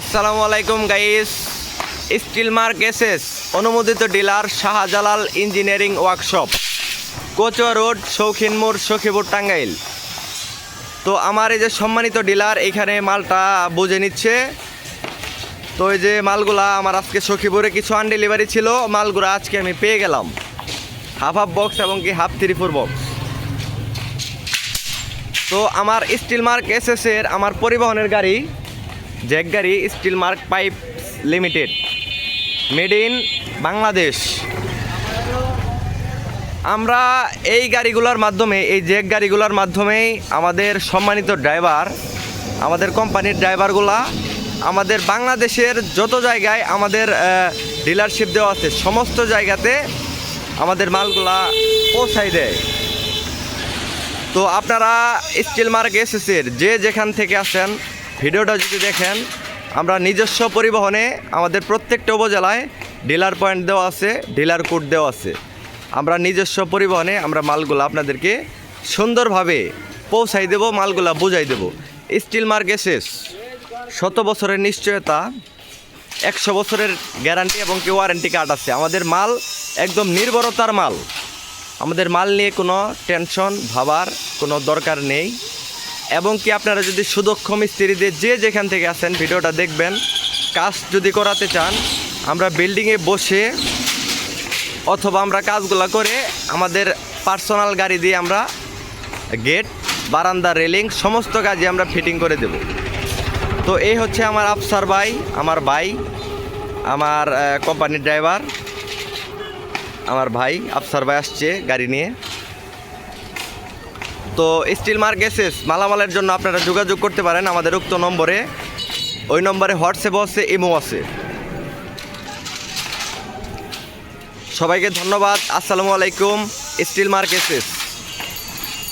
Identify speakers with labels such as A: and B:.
A: আসসালামু আলাইকুম guys steel mark SS অনুমোদিত dealer Shahjalal engineering workshop, Kochua road, শৌখিন মোড়, সখীপুর, টাঙ্গাইল। তো আমার এই যে সম্মানিত ডিলার এখানে মালটা বুঝে নিচ্ছে। তো এই যে মালগুলা আমার আজকে সখীপুরে কিছু আন ডেলিভারি ছিল, মালগুলো আজকে আমি পেয়ে গেলাম। হাফ হাফ বক্স এবং কি হাফ থ্রি ফোর বক্স তো আমার স্টিল মার্ক এসএস এর আমার পরিবহনের গাড়ি জ্যাক গাড়ি steel mark pipe limited, made in Bangladesh. আমরা এই গাড়িগুলোর মাধ্যমে, এই জ্যাক গাড়িগুলোর মাধ্যমেই আমাদের সম্মানিত ড্রাইভার, আমাদের কোম্পানির ড্রাইভারগুলা, আমাদের বাংলাদেশের যত জায়গায় আমাদের ডিলারশিপ দেওয়া আছে, সমস্ত জায়গাতে আমাদের মালগুলা পৌঁছাই দেয়। তো আপনারা স্টিল মার্ক এসএসের যে যেখান থেকে আসেন ভিডিওটা যদি দেখেন, আমরা নিজস্ব পরিবহনে আমাদের প্রত্যেকটা উপজেলায় ডিলার পয়েন্ট দেওয়া আছে, ডিলার কোড দেওয়া আছে। আমরা নিজস্ব পরিবহনে আমরা মালগুলো আপনাদেরকে সুন্দরভাবে পৌঁছাই দেব, মালগুলা বুঝাই দেব। স্টিল মার্ক এসএস শত বছরের নিশ্চয়তা, একশো বছরের গ্যারান্টি এবং কি ওয়ারেন্টি কার্ড আছে। আমাদের মাল একদম নির্ভরতার মাল। আমাদের মাল নিয়ে কোনো টেনশন, ভাবার কোনো দরকার নেই। এবং কি আপনারা যদি সুদক্ষ মিস্ত্রিদের যে যেখান থেকে আসেন ভিডিওটা দেখবেন, কাজ যদি করাতে চান, আমরা বিল্ডিংয়ে বসে অথবা আমরা কাজগুলো করে আমাদের পার্সোনাল গাড়ি দিয়ে আমরা গেট, বারান্দা, রেলিং, সমস্ত কাজে আমরা ফিটিং করে দেব। তো এই হচ্ছে আমার আফসার ভাই, আমার ভাই, আমার কোম্পানির ড্রাইভার আমার ভাই, আফসার ভাই আসছে গাড়ি নিয়ে। তো স্টিল মার্ক গেসেস মালামালের জন্য আপনারা যোগাযোগ করতে পারেন আমাদের উক্ত নম্বরে। ওই নম্বরে হোয়াটসঅ্যাপও আছে, ইমো আছে। সবাইকে ধন্যবাদ, আসসালামু আলাইকুম, স্টিল মার্ক এসএস